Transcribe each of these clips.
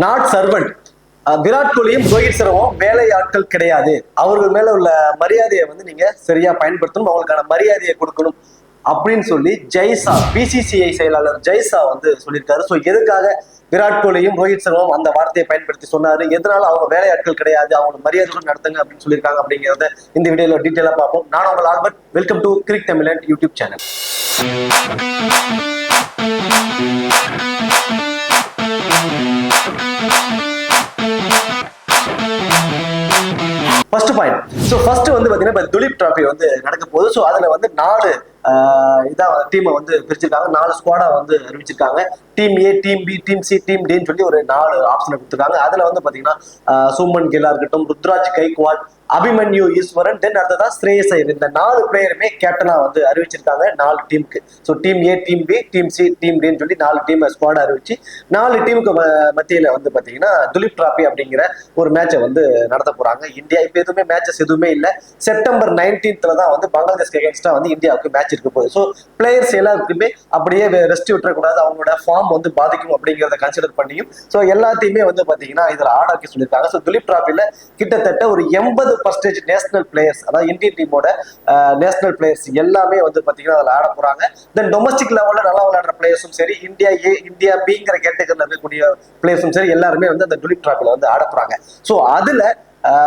Not servant Virat கோலியும் ரோஹித் சர்மாவும் வேலையாட்கள் கிடையாது. அவர்கள் மேல உள்ள மரியாதையை வந்து நீங்க சரியா பயன்படுத்தணும் அவங்களுக்கான மரியாதையை கொடுக்கணும் அப்படின்னு சொல்லி ஜெய்சா பிசிசிஐ செயலாளர் ஜெய்சா வந்து சொல்லியிருக்காரு. ஸோ எதுக்காக விராட் கோலியும் ரோஹித் சர்மாவும் அந்த வார்த்தையை பயன்படுத்தி சொன்னாரு? எதனால அவங்க வேலையாட்கள் கிடையாது அவங்க மரியாதையுடன் நடத்துங்க அப்படின்னு சொல்லியிருக்காங்க அப்படிங்கிறத இந்த வீடியோல டீட்டெயிலாக பார்ப்போம். நான் உங்கள் Albert. Welcome to Crick Tamizhan YouTube channel first point so first வந்து பார்த்தீங்கன்னா இப்போ துலீப் டிராஃபி வந்து நடக்க போகுது. ஸோ அதில் வந்து நாலு ஆஹ் இதான் டீமை வந்து பிரிச்சிருக்காங்க. நாலு ஸ்குவாடாக வந்து அறிவிச்சிருக்காங்க. Team A team B team C team டின்னு சொல்லி ஒரு நாலு ஆப்ஷனை கொடுத்துருக்காங்க. அதில் வந்து பார்த்தீங்கன்னா ஆஹ் சுமன் கில்லா இருக்கட்டும் ருத்ராஜ் கைக்வாட் அபிமன்யு ஈஸ்வரன். தென் அடுத்ததா ஸ்ரேயஸ் ஐயர் இந்த நாலு பிளேயருமே கேப்டனா வந்து அறிவிச்சிருக்காங்க நாலு டீமுக்கு so team A team B team C team டின்னு சொல்லி நாலு டீம் ஸ்குவாட் அறிவிச்சு நாலு டீமுக்கு மத்தியில வந்து பாத்தீங்கன்னா துலீப் டிராபி அப்படிங்கிற ஒரு மேட்சை வந்து நடத்த போறாங்க. இந்தியா இப்போ எதுவுமே மேட்சஸ் எதுவுமே இல்லை. செப்டம்பர் நைன்டீன்த்ல தான் வந்து பங்களாதேஷ்க்கு எகேன்ஸ்டா வந்து இந்தியாவுக்கு மேட்ச் இருக்க போகுது. ஸோ பிளேயர்ஸ் எல்லாருக்குமே அப்படியே ரெஸ்ட் விட்டுறக்கூடாது. அவங்களோட ஃபார்ம் வந்து பாதிக்கும் அப்படிங்கிறத கன்சிடர் பண்ணியும் ஸோ எல்லாத்தையுமே வந்து பாத்தீங்கன்னா இதுல ஆட வைக்க சொல்லியிருக்காங்க ஸோ துலீப் டிராபில கிட்டத்தட்ட ஒரு எண்பது பர்சன்டேஜ் நேஷனல் பிளேயர்ஸ் அதாவது இந்தியன் டீமோட நேஷனல் பிளேயர்ஸ் எல்லாமே வந்து பாத்தீங்கன்னா அதில் ஆட போறாங்க. தென் டொமஸ்டிக் லெவலில் நல்லா விளையாடுற பிளேயர்ஸும் சரி இந்தியா ஏ இந்தியா பிங்கிற கேட்டகரியில் இருக்கக்கூடிய பிளேயர்ஸும் சரி எல்லாருமே வந்து அந்த துலீப் டிராபில வந்து ஆட போறாங்க. ஸோ அதுல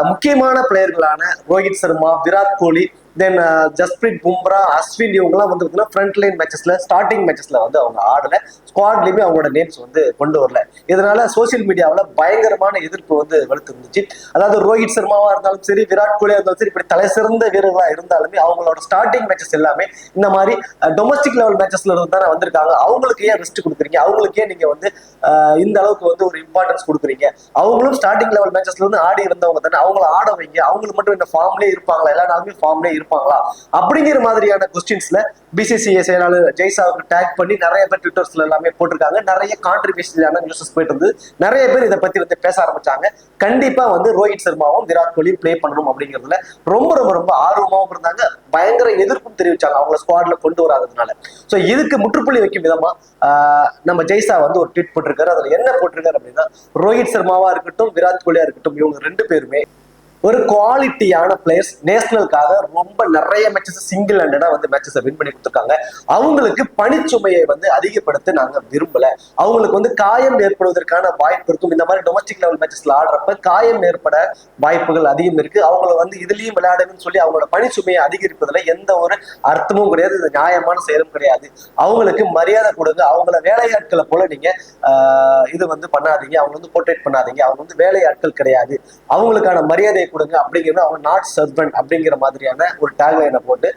முக்கியமான பிளேயர்களான ரோஹித் சர்மா விராட் கோலி தென் ஜஸ்பிரீத் பும்ரா அஸ்வின் இவங்கலாம் வந்து பார்த்தீங்கன்னா ஃப்ரண்ட் லைன் மேட்சஸ்ல ஸ்டார்டிங் மேட்சஸ்ல வந்து அவங்க ஆடல. ஸ்குவாட்லயுமே அவங்களோட நேம்ஸ் வந்து கொண்டு வரல. இதனால சோசியல் மீடியாவில் பயங்கரமான எதிர்ப்பு வந்து வலுத்து இருந்துச்சு அதாவது ரோஹித் சர்மாவா இருந்தாலும் சரி விராட் கோலியா இருந்தாலும் சரி இப்படி தலை சிறந்த வீரர்களா இருந்தாலுமே அவங்களோட ஸ்டார்டிங் மேட்சஸ் எல்லாமே இந்த மாதிரி டொமஸ்டிக் லெவல் மேட்சஸ்ல இருந்து தானே வந்திருக்காங்க. அவங்களுக்கு ஏன் ரெஸ்ட் கொடுக்குறீங்க? அவங்களுக்கு ஏன் நீங்க வந்து இந்த அளவுக்கு வந்து ஒரு இம்பார்ட்டன்ஸ் கொடுக்குறீங்க? அவங்களும் ஸ்டார்டிங் லெவல் மேட்சஸ்ல இருந்து ஆடி இருந்தவங்க தானே. அவங்கள ஆட வைங்க. அவங்களுக்கு மட்டும் இந்த ஃபார்ம்லேயே இருப்பாங்களா? எல்லா நாளுமே ஃபார்ம்லேயே இருப்பாங்களா? அப்படிங்கிற மாதிரியான கொஸ்டின்ஸ்ல பிசிசிஐ செயலாளர் ஜெய்சாவுக்கு டேக் பண்ணி நிறைய பேர் ட்விட்டர்ஸ்ல எல்லாமே போட்டிருக்காங்க. நிறைய கான்ட்ரிபியூஷனான நியூஸஸ் போயிட்டு இருந்து நிறைய பேர் இதை பத்தி வந்து பேச ஆரம்பிச்சாங்க. கண்டிப்பா வந்து ரோஹித் சர்மாவும் விராட் கோலியும் பிளே பண்ணணும் அப்படிங்கிறதுல ரொம்ப ரொம்ப ரொம்ப ஆர்வமாவும் இருந்தாங்க. பயங்கர எதிர்ப்பும் தெரிவிச்சாங்க. அவங்கள ஸ்குவாட்ல கொண்டு வராததுனால. ஸோ இதுக்கு முற்றுப்புள்ளி வைக்கும் விதமா நம்ம ஜெய்சா வந்து ஒரு ட்வீட் போட்டிருக்காரு. அதுல என்ன போட்டிருக்காரு அப்படின்னா ரோஹித் சர்மாவா இருக்கட்டும் விராட் கோலியா இருக்கட்டும் இவங்க ரெண்டு பேருமே ஒரு குவாலிட்டியான பிளேயர்ஸ் நேஷனலுக்காக ரொம்ப நிறைய மேட்சஸ் சிங்கிள் ஹேண்டடா வந்து மேட்சஸை வின் பண்ணி கொடுத்துருக்காங்க. அவங்களுக்கு பணிச்சுமையை வந்து அதிகப்படுத்த நாங்க விரும்பல. அவங்களுக்கு வந்து காயம் ஏற்படுவதற்கான வாய்ப்பு இருக்கும். இந்த மாதிரி டொமஸ்டிக் லெவல் மேட்சஸ்ல ஆடுறப்ப காயம் ஏற்பட வாய்ப்புகள் அதிகம் இருக்கு. அவங்கள வந்து இதுலயும் விளையாடணும்னு சொல்லி அவங்களோட பணிச்சுமையை அதிகரிப்பதுல எந்த ஒரு அர்த்தமும் கிடையாது. இது நியாயமான செயலும் கிடையாது. அவங்களுக்கு மரியாதை கொடுங்க. அவங்கள வேலையாட்களை போல நீங்க இது வந்து பண்ணாதீங்க. அவங்க வந்து போர்ட்ரேட் பண்ணாதீங்க. அவங்க வந்து வேலையாட்கள் கிடையாது. அவங்களுக்கான மரியாதையை கொடுங்க. அப்படிங்கிறது அவங்க நாட் சர்வன் அப்படிங்கிற மாதிரியான ஒரு டேக்லைனை போட்டு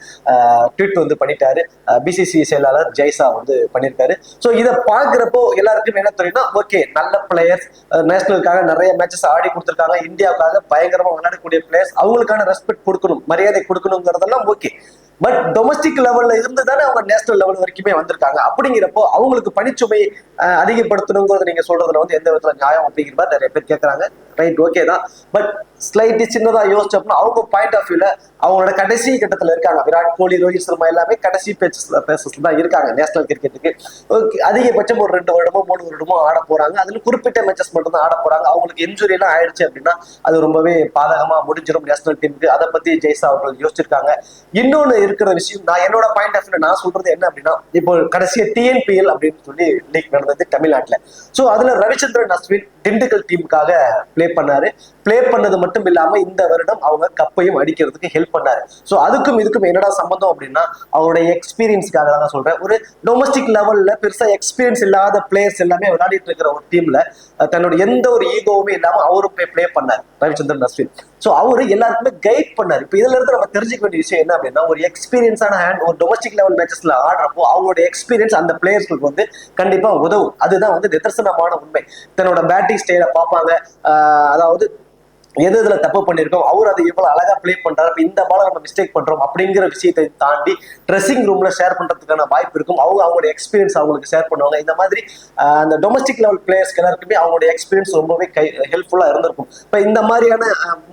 ட்வீட் வந்து பண்ணிட்டாரு. பிசிசி செயலாளர் ஜெய்சா வந்து பண்ணியிருக்காரு ஸோ இதை பார்க்குறப்போ எல்லாருக்கும் என்ன தெரியும்னா ஓகே நல்ல பிளேயர்ஸ் நேஷனலுக்காக நிறைய மேட்சஸ் ஆடி கொடுத்துருக்காங்க. இந்தியாவுக்காக பயங்கரமாக விளையாடக்கூடிய பிளேயர்ஸ் அவங்களுக்கான ரெஸ்பெக்ட் கொடுக்கணும். மரியாதை கொடுக்கணுங்கிறதெல்லாம் ஓகே பட் டொமஸ்டிக் லெவல்ல இருந்து தானே அவங்க நேஷனல் லெவல் வரைக்குமே வந்திருக்காங்க. அப்படிங்கிறப்போ அவங்களுக்கு பணிச்சுமை அதிகப்படுத்தணுங்கிறது நீங்க சொல்றதுல வந்து எந்த விதத்துல நியாயம் அப்படிங்கிற மாதிரி நிறைய பேர் கேட்கறாங்க ரைட் ஓகே தான். பட் ஸ்லைட்லி சின்னதா யோசிச்சோம்னா அவங்க பாயிண்ட் ஆஃப் வியூல அவங்களோட கடைசி கட்டத்துல இருக்காங்க. விராட் கோலி ரோஹித் சர்மா எல்லாமே கடைசி பேச்சஸ்ல பேசஸ்ல தான் இருக்காங்க நேஷனல் கிரிக்கெட்டுக்கு ஓகே அதிகபட்சம் ஒரு ரெண்டு வருடமோ மூணு வருடமோ ஆட போறாங்க. அதுல குறிப்பிட்ட மேட்சஸ் மட்டும் தான் ஆட போறாங்க. அவங்களுக்கு இன்ஜுரி எல்லாம் ஆயிடுச்சு அப்படின்னா அது ரொம்பவே பாதகமா முடிஞ்சிடும் நேஷனல் டீமுக்கு அதை பத்தி ஜெய்சா அவர்கள் யோசிச்சிருக்காங்க. இன்னொன்னு இருக்கிற விஷயம் நான் என்னோட பாயிண்ட் ஆஃப் நான் சொல்றது என்ன அப்படின்னா இப்போ கடைசியா டிஎன்பிஎல் அப்படின்னு சொல்லி லீக் நடந்தது தமிழ்நாட்டுல. சோ அதுல ரவிச்சந்திரன் அஸ்வின் திண்டுக்கல் டீமுக்காக பிளே பண்ணாரு. ப்ளே பண்ணது மட்டும் இல்லாம இந்த வருடம் அவங்க கப்பையும் அடிக்கிறதுக்கு ஹெல்ப் பண்ணாரு. ஸோ அதுக்கும் இதுக்கும் என்னடா சம்பந்தம் அப்படின்னா அவருடைய எக்ஸ்பீரியன்ஸ்க்காக தான் சொல்றேன். ஒரு டொமஸ்டிக் லெவல்ல பெருசா எக்ஸ்பீரியன்ஸ் இல்லாத பிளேயர்ஸ் எல்லாமே விளையாடிட்டு இருக்கிற ஒரு டீம்ல தன்னோட எந்த ஒரு ஈகோவுமே இல்லாம அவரும் போய் ப்ளே பண்ணார். ரவிச்சந்திரன் அஸ்வின் ஸோ அவரு எல்லாருக்குமே கைட் பண்ணாரு. இப்போ இதுல இருந்து நம்ம தெரிஞ்சுக்க வேண்டிய விஷயம் என்ன அப்படின்னா ஒரு எக்ஸ்பீரியன்ஸான ஹேண்ட் ஒரு டொமஸ்டிக் லெவல் மேட்சஸ்ல ஆடுறப்போ அவங்களோட எக்ஸ்பீரியன்ஸ் அந்த பிளேயர்ஸ்களுக்கு வந்து கண்டிப்பா உதவும். அதுதான் வந்து நிதர்சனமான உண்மை. தன்னோட பேட்டிங் ஸ்டைல பார்ப்பாங்க. அதாவது எது இதுல தப்பு பண்ணியிருக்கோம் அவர் அதை எவ்வளவு அழகா ப்ளே பண்றாரு இந்த பால நம்ம மிஸ்டேக் பண்றோம் அப்படிங்கிற விஷயத்தை தாண்டி ட்ரெஸ்ஸிங் ரூம்ல ஷேர் பண்றதுக்கான வாய்ப்பு இருக்கும். அவங்க அவங்களுடைய எக்ஸ்பீரியன்ஸ் அவங்களுக்கு ஷேர் பண்ணுவாங்க. இந்த மாதிரி அந்த டொமஸ்டிக் லெவல் பிளேயர்ஸ் எல்லாருக்குமே அவங்களுடைய எக்ஸ்பீரியன்ஸ் ரொம்பவே கை ஹெல்ப்ஃபுல்லா இருந்திருக்கும். இப்ப இந்த மாதிரியான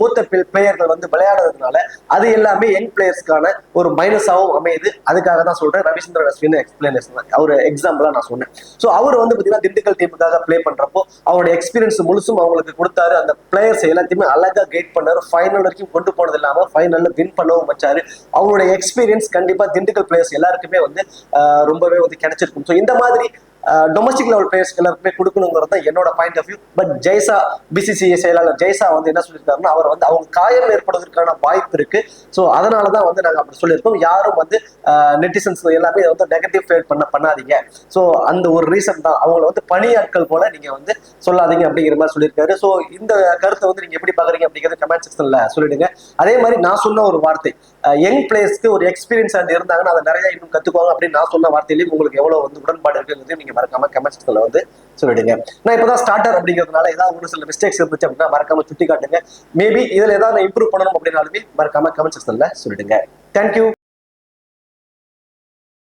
மூத்த பிளேயர்கள் வந்து விளையாடுறதுனால அது எல்லாமே யங் பிளேயர்ஸ்க்கான ஒரு மைனஸாகவும் அமையுது. அதுக்காக தான் சொல்றேன். ரவிச்சந்திரன் அஸ்வின் எக்ஸ்பிளனேஷன் அவர் எக்ஸாம்பிளா நான் சொன்னேன். ஸோ அவர் வந்து பாத்தீங்கன்னா திண்டுக்கல் டீமுக்காக ப்ளே பண்றப்போ அவருடைய எக்ஸ்பீரியன்ஸ் முழுசும் அவங்களுக்கு கொடுத்தாரு. அந்த பிளேயர்ஸ் எல்லாத்தையுமே அழகா கைட் பண்ணாரு. ஃபைனல் வரைக்கும் கொண்டு போனது இல்லாம ஃபைனல்ல வின் பண்ணவும் வச்சாரு. அவருடைய எக்ஸ்பீரியன்ஸ் கண்டிப்பா திண்டுக்கல் பிளேயர்ஸ் எல்லாருக்குமே வந்து ரொம்பவே வந்து கிடைச்சிருக்கும். ஸோ இந்த மாதிரி டொமஸ்டிக் லெவல் பிளேயர்ஸ் எல்லாருக்குமே கொடுக்கணுங்கிறது தான் என்னோட point of view but Jay Shah BCCI செயலாளர் ஜெய்சா வந்து என்ன சொல்லியிருக்காருன்னா அவர் வந்து அவங்க காயம் ஏற்படுவதற்கான வாய்ப்பு இருக்கு. ஸோ அதனால தான் வந்து நாங்கள் அப்படி சொல்லியிருக்கோம். யாரும் வந்து நெட்டிசன்ஸ் எல்லாமே இதை வந்து நெகட்டிவ் ஃபேட் பண்ண பண்ணாதீங்க. ஸோ அந்த ஒரு ரீசன் தான். அவங்கள வந்து பணியாட்கள் போல நீங்க வந்து சொல்லாதீங்க அப்படிங்கிற மாதிரி சொல்லியிருக்காரு. ஸோ இந்த கருத்தை வந்து நீங்க எப்படி பாக்குறீங்க அப்படிங்கிறது கமெண்ட் செக்ஷன்ல சொல்லிடுங்க. அதே மாதிரி நான் சொன்ன ஒரு வார்த்தை யங் பிளேயர்ஸ்க்கு ஒரு எக்ஸ்பீரியன்ஸ் அண்ட் இருந்தாங்கன்னா அதை நிறைய இன்னும் கத்துக்குவாங்க அப்படின்னு நான் சொன்ன வார்த்தையிலேயும் உங்களுக்கு எவ்வளவு வந்து உடன்பாடு இருக்குங்கிறது நீங்க மறக்காம கமெண்ட்ஸ்ல வந்து சொல்லிடுங்க. நான் இப்பதான் ஸ்டார்டர் அப்படிங்கிறதுனால ஏதாவது ஒரு சில மிஸ்டேக்ஸ் இருந்துச்சு அப்படின்னா மறக்காம சுட்டி காட்டுங்க மேபி இதுல ஏதாவது இம்ப்ரூவ் பண்ணணும் அப்படின்னாலுமே மறக்காம கமெண்ட் செக்ஷன்ல சொல்லிடுங்க. தேங்க்யூ